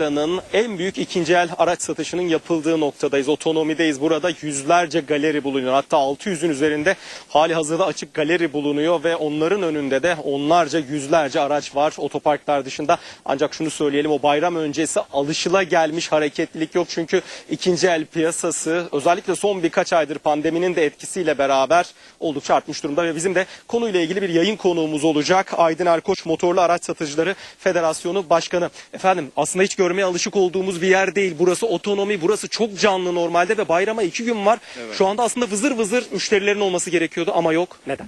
Ankara'nın en büyük ikinci el araç satışının yapıldığı noktadayız. Otonomideyiz. Burada yüzlerce galeri bulunuyor. Hatta 600'ün üzerinde hali hazırda açık galeri bulunuyor ve onların önünde de onlarca yüzlerce araç var otoparklar dışında. Ancak şunu söyleyelim o bayram öncesi alışıla gelmiş hareketlilik yok. Çünkü ikinci el piyasası özellikle son birkaç aydır pandeminin de etkisiyle beraber oldukça artmış durumda ve bizim de konuyla ilgili bir yayın konuğumuz olacak. Aydın Erkoç Motorlu Araç Satıcıları Federasyonu Başkanı. Efendim aslında hiç görmeye alışık olduğumuz bir yer değil. Burası otonomi, burası çok canlı normalde ve bayrama iki gün var. Şu anda aslında vızır vızır müşterilerin olması gerekiyordu ama yok. Neden?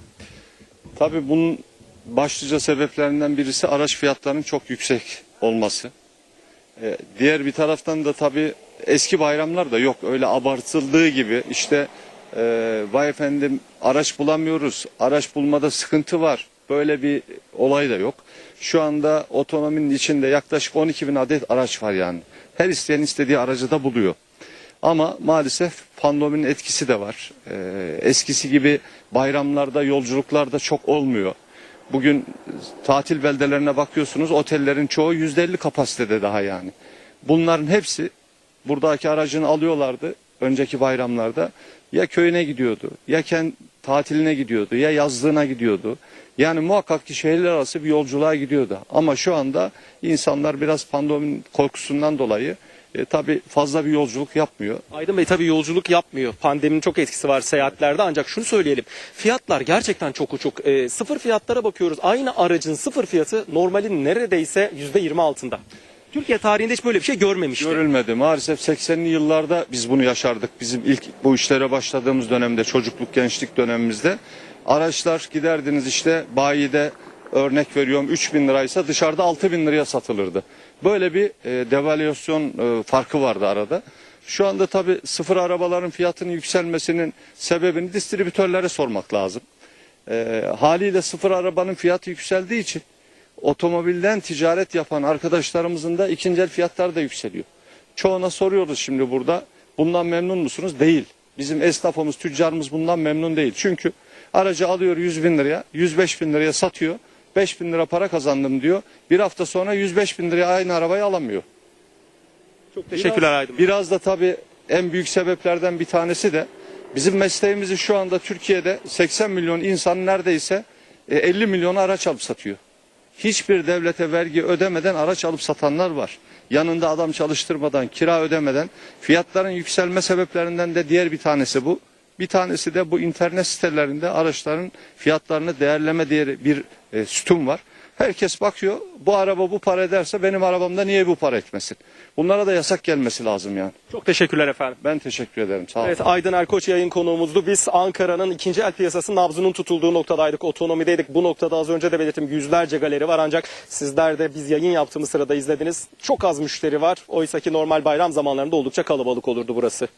Tabii bunun başlıca sebeplerinden birisi araç fiyatlarının çok yüksek olması. Ee, diğer bir taraftan da tabii eski bayramlar da yok. Öyle abartıldığı gibi işte e, vay efendim araç bulamıyoruz, araç bulmada sıkıntı var. Böyle bir olay da yok. Şu anda otonominin içinde yaklaşık 12 bin adet araç var yani. Her isteyen istediği aracı da buluyor. Ama maalesef pandeminin etkisi de var. Ee, eskisi gibi bayramlarda, yolculuklarda çok olmuyor. Bugün tatil beldelerine bakıyorsunuz otellerin çoğu %50 kapasitede daha yani. Bunların hepsi buradaki aracını alıyorlardı önceki bayramlarda. Ya köyüne gidiyordu, ya kent tatiline gidiyordu, ya yazlığına gidiyordu. Yani muhakkak ki şehirler arası bir yolculuğa gidiyordu. Ama şu anda insanlar biraz pandeminin korkusundan dolayı e, tabii fazla bir yolculuk yapmıyor. Aydın Bey tabii yolculuk yapmıyor. Pandeminin çok etkisi var seyahatlerde ancak şunu söyleyelim. Fiyatlar gerçekten çok uçuk. E, sıfır fiyatlara bakıyoruz. Aynı aracın sıfır fiyatı normalin neredeyse %20 altında. Türkiye tarihinde hiç böyle bir şey görmemişti. Görülmedi. Maalesef 80'li yıllarda biz bunu yaşardık. Bizim ilk bu işlere başladığımız dönemde, çocukluk, gençlik dönemimizde. Araçlar giderdiniz işte bayide örnek veriyorum 3 bin liraysa dışarıda 6 bin liraya satılırdı. Böyle bir e, devalüasyon e, farkı vardı arada. Şu anda tabii sıfır arabaların fiyatının yükselmesinin sebebini distribütörlere sormak lazım. E, haliyle sıfır arabanın fiyatı yükseldiği için otomobilden ticaret yapan arkadaşlarımızın da ikinci el fiyatları da yükseliyor. Çoğuna soruyoruz şimdi burada bundan memnun musunuz? Değil. Bizim esnafımız, tüccarımız bundan memnun değil. Çünkü aracı alıyor 100 bin liraya, 105 bin liraya satıyor. 5 bin lira para kazandım diyor. Bir hafta sonra 105 bin liraya aynı arabayı alamıyor. Çok teşekkürler Aydın Bey. Biraz da tabii en büyük sebeplerden bir tanesi de bizim mesleğimizi şu anda Türkiye'de 80 milyon insan neredeyse e, 50 milyon araç alıp satıyor. Hiçbir devlete vergi ödemeden araç alıp satanlar var. Yanında adam çalıştırmadan, kira ödemeden fiyatların yükselme sebeplerinden de diğer bir tanesi bu. Bir tanesi de bu internet sitelerinde araçların fiyatlarını değerleme diye bir e, sütun var. Herkes bakıyor bu araba bu para ederse benim arabamda niye bu para etmesin? Bunlara da yasak gelmesi lazım yani. Çok teşekkürler efendim. Ben teşekkür ederim. Sağ olun. Evet Aydın Erkoç yayın konuğumuzdu. Biz Ankara'nın ikinci el piyasasının nabzının tutulduğu noktadaydık. Otonomideydik. Bu noktada az önce de belirttim yüzlerce galeri var ancak sizler de biz yayın yaptığımız sırada izlediniz. Çok az müşteri var. Oysa ki normal bayram zamanlarında oldukça kalabalık olurdu burası.